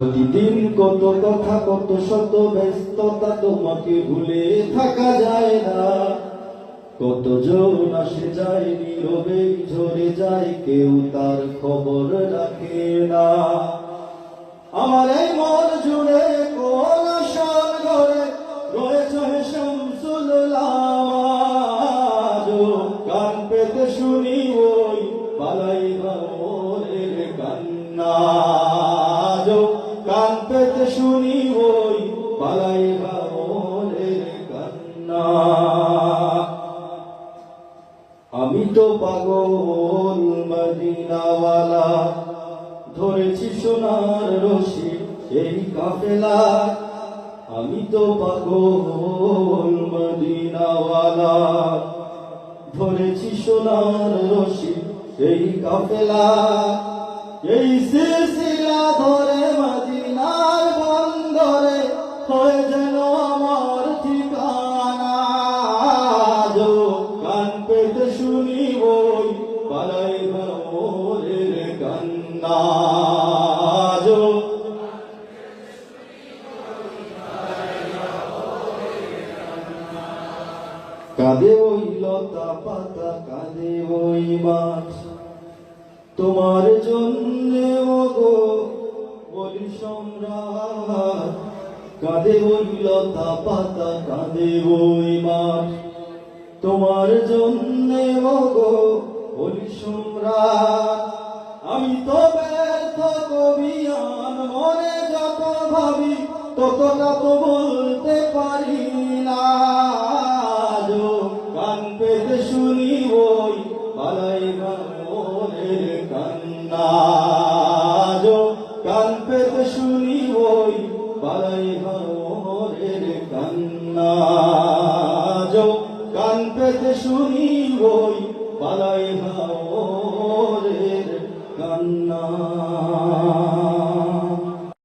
প্রতিদিন কত কথা, কত শত ব্যস্ততা তোমাকে ভুলে থাকা যায় না। কত জন আসে যায়, নীরবে ঝরে যায়, কেউ তার খবর রাখে না। আমার এই মন জুড়ে কোন আশার ঘরে রয়েছে শামসুল কান পেতে শুনি ওই পালাই মোরের কান্না। কান শুনি ওই পালাই কান্না। আমি তো পাগল মদিনাওয়ালা, ধরেছি সোনার রশি এই কাফেলা। আমি তো পাগল মদিনাওয়ালা, ধরেছি সোনার রশি এই কাফেলা। এই সিলসিলা কান্না কাঁদে ওই লতা পাতা, কাঁদে ওই মাছ। তোমার জন্য গো বলি সম্রাট। কাঁদে ওই লতা পাতা, কাঁদে ওই মাঠ তোমার জন্য গো বলি সম্রাট। ভাবি, ততটা তো বলতে পারি না। কান পেতে শুনি ওই পালাই মনের কান্না। কান পেতে শুনি ওই পালাই মনের কান্না। কান পেতে শুনি ওই পালাই মনের